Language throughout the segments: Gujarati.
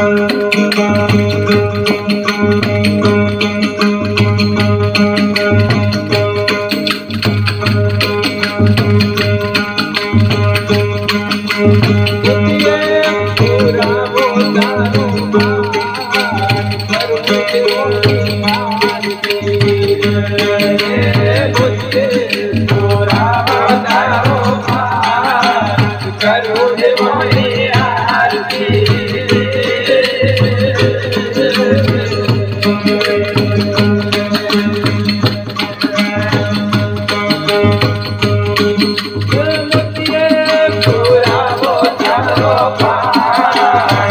Wow.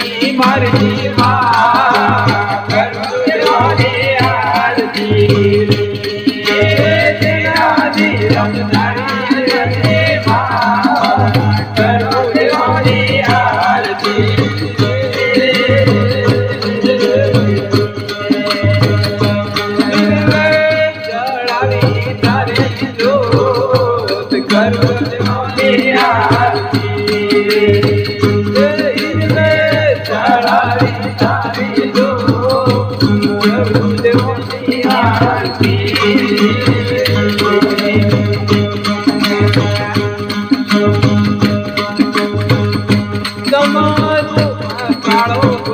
तेरी मर्जी Thank you. Come on.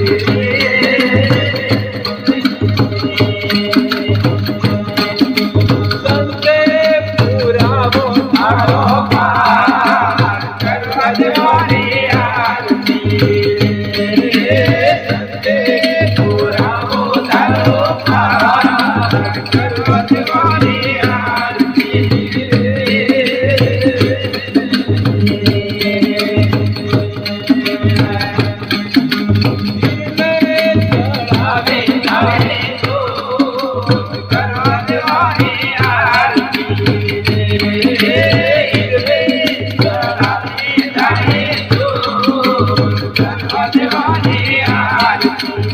आज वाले आज